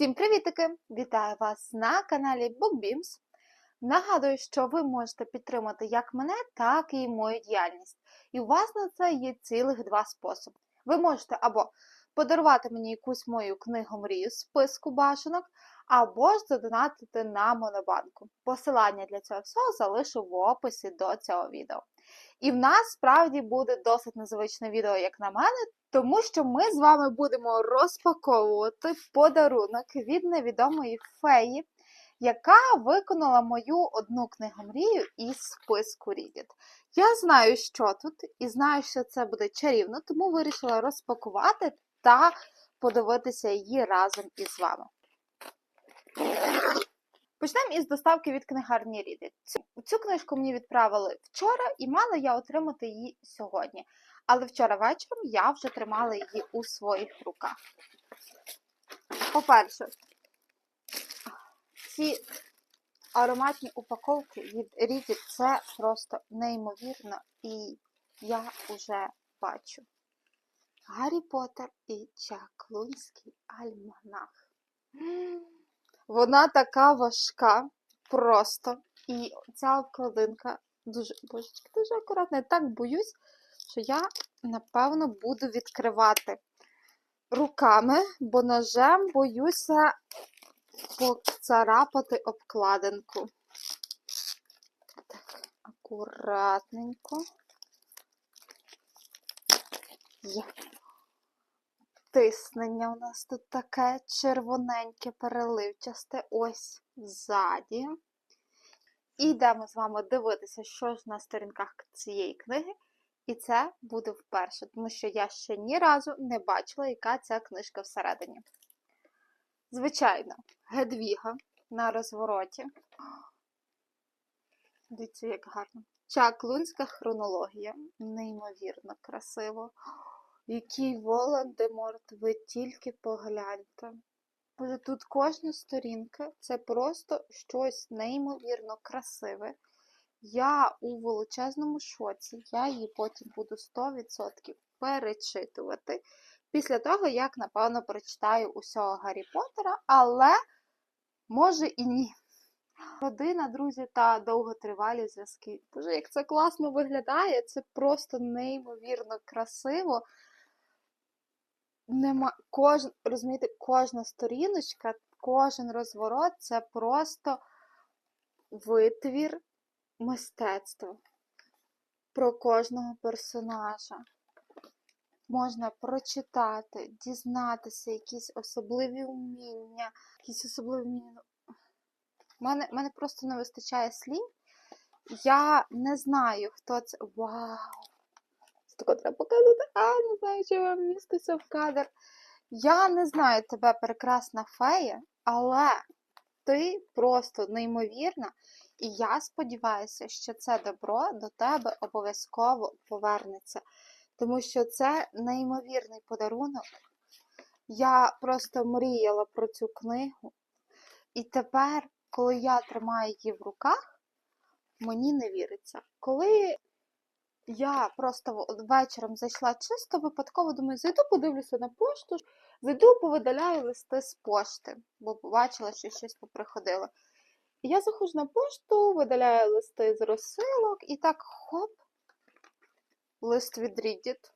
Всім привітики! Вітаю вас на каналі BookBeams. Нагадую, що ви можете підтримати як мене, так і мою діяльність. І у вас на це є цілих два способи. Ви можете або подарувати мені якусь мою книгу мрію з списку бажанок, або ж задонатити на монобанку. Посилання для цього всього залишу в описі до цього відео. І в нас справді буде досить незвичне відео, як на мене, тому що ми з вами будемо розпаковувати подарунок від невідомої феї, яка виконала мою одну книгу мрію із списку Reddit. Я знаю, що тут, і знаю, що це буде чарівно, тому вирішила розпакувати та подивитися її разом із вами. Почнемо із доставки від книгарні Reddit. Цю, цю книжку мені відправили вчора, і мала я отримати її сьогодні. Але вчора вечором я вже тримала її у своїх руках. По-перше, ці ароматні упаковки від Reddit це просто неймовірно, і я вже бачу. Гаррі Поттер і Чаклунський альманах. Вона така важка, просто. І ця обкладинка дуже, божечки, дуже акуратна. Я так боюсь, що я, напевно, буду відкривати руками, бо ножем боюся поцарапати обкладинку. Так, акуратненько. Є. Тиснення у нас тут таке червоненьке, переливчасте, ось ззаді. І йдемо з вами дивитися, що ж на сторінках цієї книги. І це буде вперше, тому що я ще ні разу не бачила, яка ця книжка всередині. Звичайно, Гедвіга на розвороті. Дивіться, як гарно. Чаклунська хронологія. Неймовірно красиво. Який Волан-де-Морт, ви тільки погляньте. Боже, тут кожна сторінка це просто щось неймовірно красиве. Я у величезному шоці, я її потім буду 100% перечитувати. Після того, як, напевно, прочитаю усього Гаррі Поттера, але може і ні. Родина, друзі та довготривалі зв'язки. Боже, як це класно виглядає, це просто неймовірно красиво. Нема кожен, розумієте, кожна сторіночка, кожен розворот це просто витвір мистецтва про кожного персонажа. Можна прочитати, дізнатися якісь особливі вміння, якісь особливі вміння. Мене, мене просто не вистачає слів. Я не знаю, хто це. Вау! Тако треба показати. А, не знаю, чи вам міститься в кадр. Я не знаю тебе, прекрасна фея, але ти просто неймовірна. І я сподіваюся, що це добро до тебе обов'язково повернеться. Тому що це неймовірний подарунок. Я просто мріяла про цю книгу. І тепер, коли я тримаю її в руках, мені не віриться. Коли я просто вечором зайшла чисто випадково, думаю, зайду, подивлюся на пошту, зайду, повидаляю листи з пошти, бо побачила, що щось поприходило. Я заходжу на пошту, видаляю листи з розсилок, і так хоп, лист від Reddit.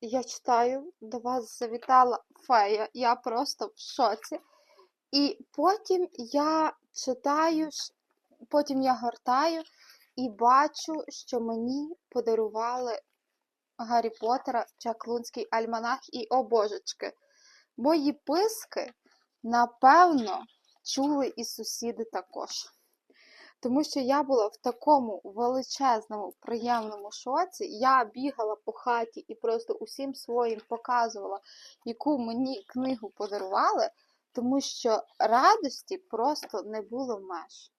Я читаю, до вас завітала фея, я просто в шоці. І потім я читаю, потім я гортаю і бачу, що мені подарували Гаррі Поттера, Чаклунський альманах і о божечки. Мої писки, напевно, чули і сусіди також. Тому що я була в такому величезному, приємному шоці. Я бігала по хаті і просто усім своїм показувала, яку мені книгу подарували, тому що радості просто не було меж.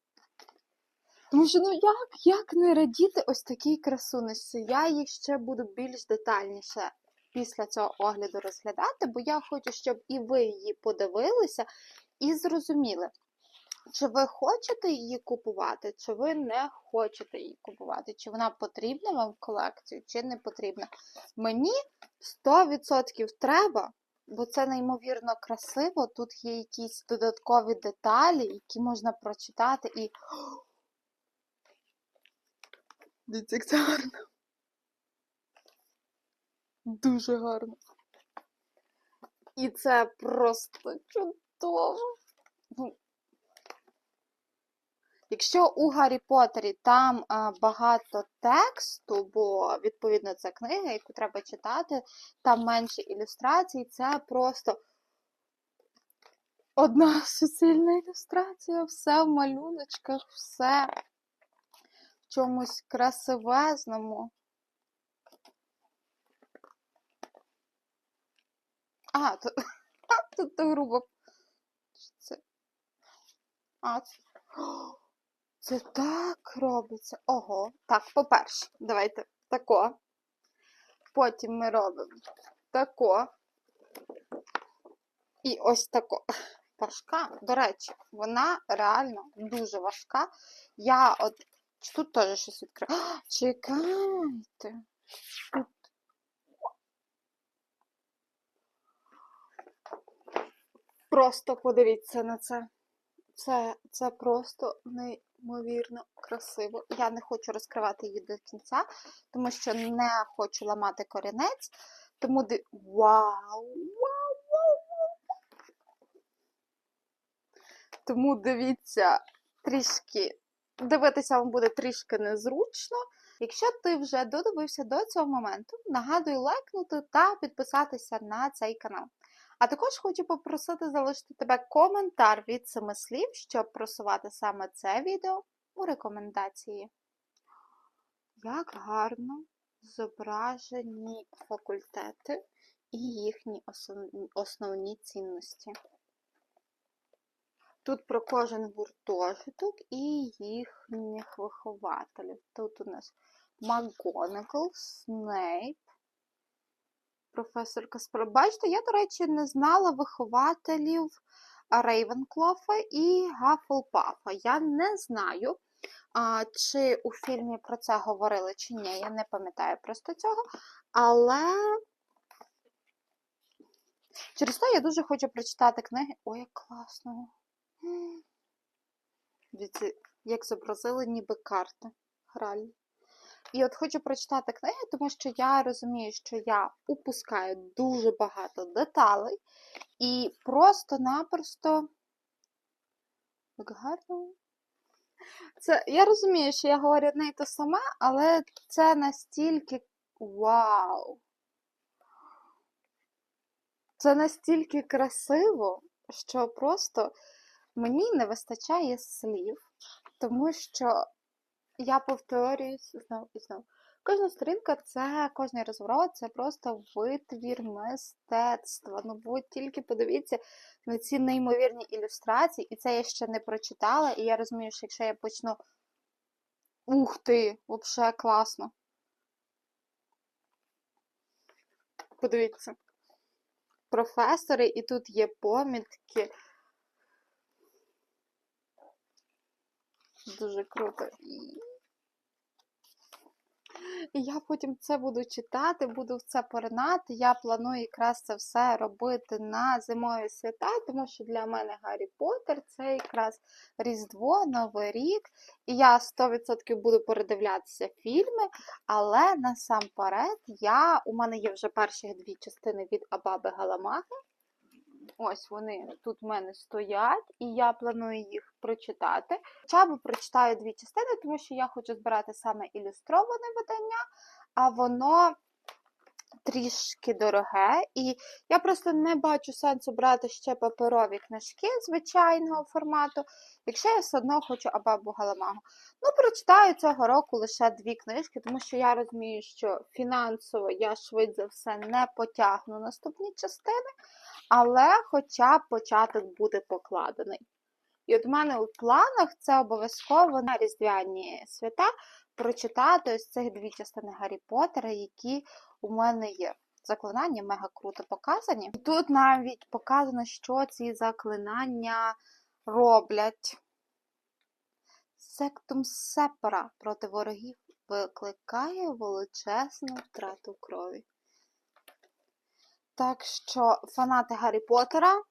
Тому що, ну як, як не радіти ось такій красуночці? Я їх ще буду більш детальніше після цього огляду розглядати, бо я хочу, щоб і ви її подивилися і зрозуміли, чи ви хочете її купувати, чи ви не хочете її купувати, чи вона потрібна вам в колекцію, чи не потрібна. Мені 100% треба, бо це неймовірно красиво. Тут є якісь додаткові деталі, які можна прочитати і. Дивіться, як це гарно. Дуже гарно. І це просто чудово. Якщо у Гаррі Поттері там багато тексту, бо відповідно це книга, яку треба читати, там менше ілюстрацій, це просто одна суцільна ілюстрація, все в малюночках, все чомусь красивезному. А, тут, тут грубо. Це. А, це. Це так робиться. Ого. Так, по-перше, давайте тако. Потім ми робимо тако. І ось тако. Важка. До речі, вона реально дуже важка. Я от. Чи Тут теж щось відкрию. А, Чекайте. Тут. Просто подивіться на це. Це, це просто неймовірно красиво. Я не хочу розкривати її до кінця, тому що не хочу ламати корінець. Тому ди... Вау! Вау! вау. Тому дивіться трішки. Дивитися вам буде трішки незручно. Якщо ти вже додивився до цього моменту, нагадую лайкнути та підписатися на цей канал. А також хочу попросити залишити тебе коментар від семи слів, щоб просувати саме це відео у рекомендації. Як гарно зображені факультети і їхні основні цінності. Тут про кожен гуртожиток і їхніх вихователів. Тут у нас МакГонагал, Снейп, професор Каспар. Бачите, я, до речі, не знала вихователів Рейвенклофа і Гафлпафа. Я не знаю, чи у фільмі про це говорили, чи ні. Я не пам'ятаю просто цього. Але через те я дуже хочу прочитати книги. Ой, як класно. Як зобразили ніби карти гральні. І от хочу прочитати книги, тому що я розумію, що я упускаю дуже багато деталей і просто-напросто. Як гарно. Це, я розумію, що я говорю одне й те саме, але це настільки вау! Це настільки красиво, що просто мені не вистачає слів, тому що я повторююсь знов і знов. Кожна сторінка це кожний розворот, це просто витвір мистецтва. Ну, ви тільки подивіться на ці неймовірні ілюстрації, і це я ще не прочитала, і я розумію, що якщо я почну. Ух ти! Взагалі класно. Подивіться. Професори, і тут є помітки. Дуже круто. І я потім це буду читати, буду в це поринати. Я планую якраз це все робити на зимові свята, тому що для мене Гаррі Поттер це якраз Різдво, Новий рік. І я 100% буду передивлятися фільми, але насамперед я, у мене є вже перші дві частини від Абаби Галамаги. Ось вони тут в мене стоять, і я планую їх прочитати. Хоча б прочитаю дві частини, тому що я хочу збирати саме ілюстроване видання, а воно трішки дороге. І я просто не бачу сенсу брати ще паперові книжки звичайного формату, якщо я все одно хочу Абабу Галамагу. Ну, прочитаю цього року лише дві книжки, тому що я розумію, що фінансово я швидше все не потягну наступні частини але хоча б початок буде покладений. І от в мене у планах це обов'язково на різдвяні свята прочитати ось цих дві частини Гаррі Поттера, які у мене є. Заклинання мега круто показані. І тут навіть показано, що ці заклинання роблять. Сектум сепара проти ворогів викликає величезну втрату крові. Так що фанати Гаррі Поттера,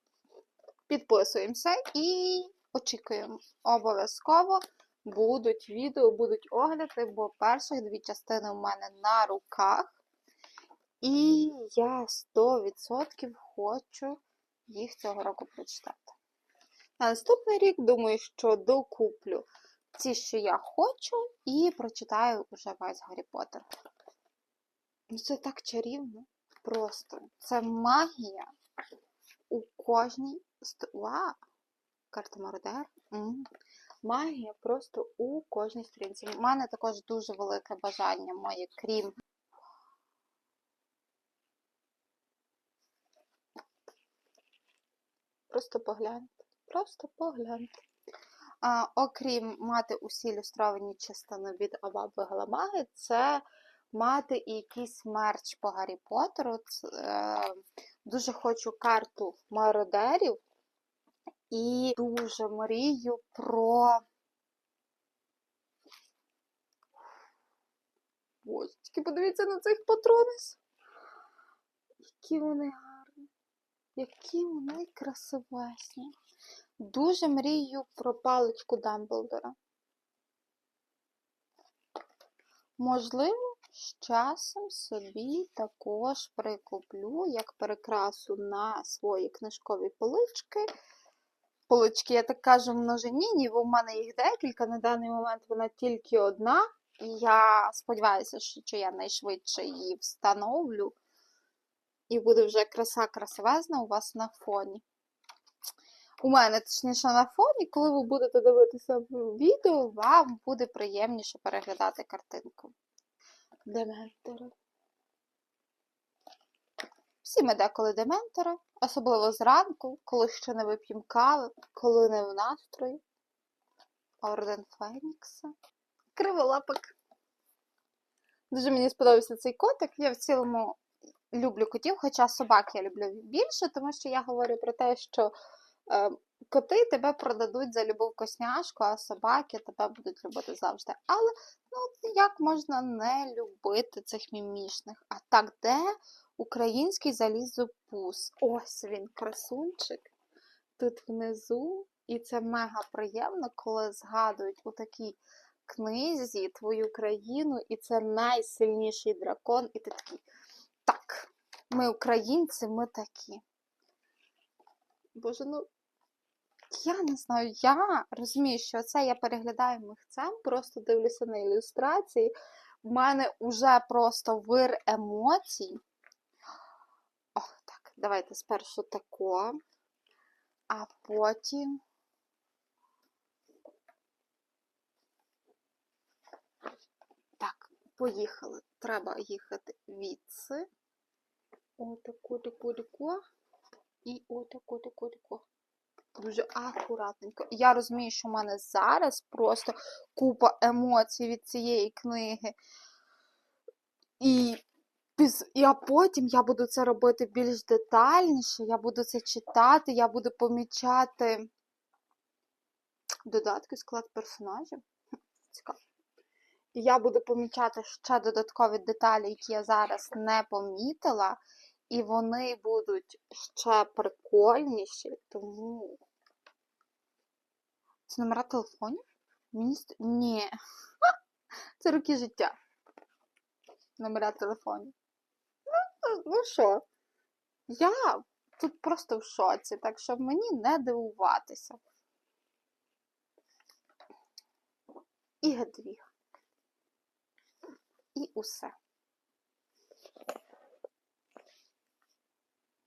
підписуємося і очікуємо. Обов'язково будуть відео, будуть огляди, бо перших дві частини у мене на руках. І я 100% хочу їх цього року прочитати. На наступний рік, думаю, що докуплю ті, що я хочу, і прочитаю уже весь Гаррі Поттер. Ну, це так чарівно. Просто. Це магія у кожній. Вау! Карта Мародер. Магія просто у кожній сторінці. У мене також дуже велике бажання моє, крім. Просто погляньте. Просто погляньте. А, окрім мати усі ілюстровані частини від Абаби Галамаги, це мати і якийсь мерч по Гаррі Поттеру. Це, е, дуже хочу карту мародерів і дуже мрію про. Боже, тільки подивіться на цих патронис. Які вони. Які вони красивесні. Дуже мрію про паличку Дамблдора. Можливо, з часом собі також прикуплю як прикрасу на свої книжкові полички. Полички, я так кажу, в множині, ніби в мене їх декілька. На даний момент вона тільки одна. І я сподіваюся, що я найшвидше її встановлю. І буде вже краса красивезна у вас на фоні. У мене, точніше, на фоні, коли ви будете дивитися відео, вам буде приємніше переглядати картинку. Дементори. Всі ми деколи дементори, особливо зранку, коли ще не вип'ємо кави, коли не в настрої. Орден Фенікса. Криволапик. Дуже мені сподобався цей котик. Я в цілому люблю котів, хоча собак я люблю більше, тому що я говорю про те, що е, коти тебе продадуть за любов косняшку, а собаки тебе будуть любити завжди. Але ну, як можна не любити цих мімішних? А так, де український залізопус? Ось він, красунчик. Тут внизу, і це мега приємно, коли згадують у такій книзі твою країну, і це найсильніший дракон, і ти такий. Ми українці, ми такі. Боже, ну я не знаю, я розумію, що це я переглядаю михцем, просто дивлюся на ілюстрації. В мене вже просто вир емоцій. О, так, давайте спершу тако, а потім. Так, поїхали. Треба їхати відси. Отаку, таку, таку. І отаку, таку, таку. Дуже акуратненько. Я розумію, що в мене зараз просто купа емоцій від цієї книги. І, а потім я буду це робити більш детальніше, я буду це читати, я буду помічати додатки, склад персонажів. Цікаво. І я буду помічати ще додаткові деталі, які я зараз не помітила, і вони будуть ще прикольніші, тому. Це номера телефонів? Мені ст- Ні. Це роки життя. Номера телефонів. Ну, Ну що? Я тут просто в шоці, так що мені не дивуватися. І Гедвіг. І усе.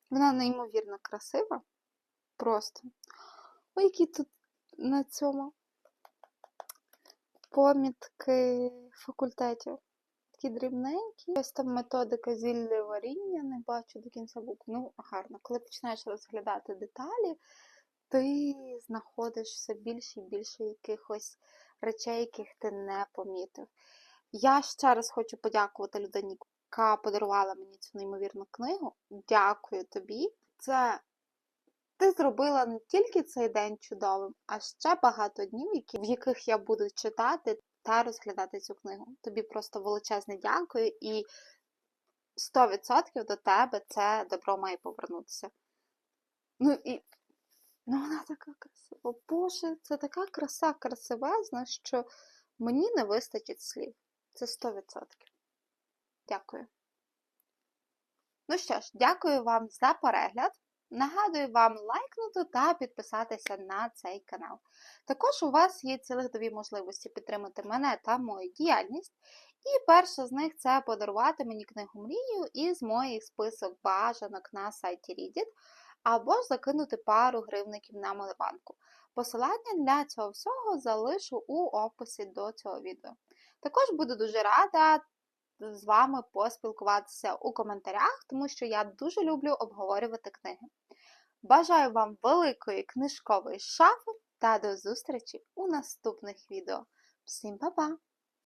Вона неймовірно красива. Просто. Ой, які тут на цьому помітки факультетів. Такі дрібненькі. Ось там методика зілля варіння, не бачу до кінця букв. Ну, гарно. Коли починаєш розглядати деталі, ти знаходиш все більше і більше якихось речей, яких ти не помітив. Я ще раз хочу подякувати людині, яка подарувала мені цю неймовірну книгу. Дякую тобі. Це ти зробила не тільки цей день чудовим, а ще багато днів, які, в яких я буду читати та розглядати цю книгу. Тобі просто величезне дякую і 100% до тебе це добро має повернутися. Ну і ну, вона така красива. Боже, це така краса красивезна, що мені не вистачить слів. Це 100%. Дякую. Ну що ж, дякую вам за перегляд. Нагадую вам лайкнути та підписатися на цей канал. Також у вас є цілих дві можливості підтримати мене та мою діяльність. І перша з них це подарувати мені книгу мрію із моїх список бажанок на сайті Reddit, або ж закинути пару гривників на Монобанку. Посилання для цього всього залишу у описі до цього відео. Також буду дуже рада з вами поспілкуватися у коментарях, тому що я дуже люблю обговорювати книги. Бажаю вам великої книжкової шафи та до зустрічі у наступних відео. Всім па-па!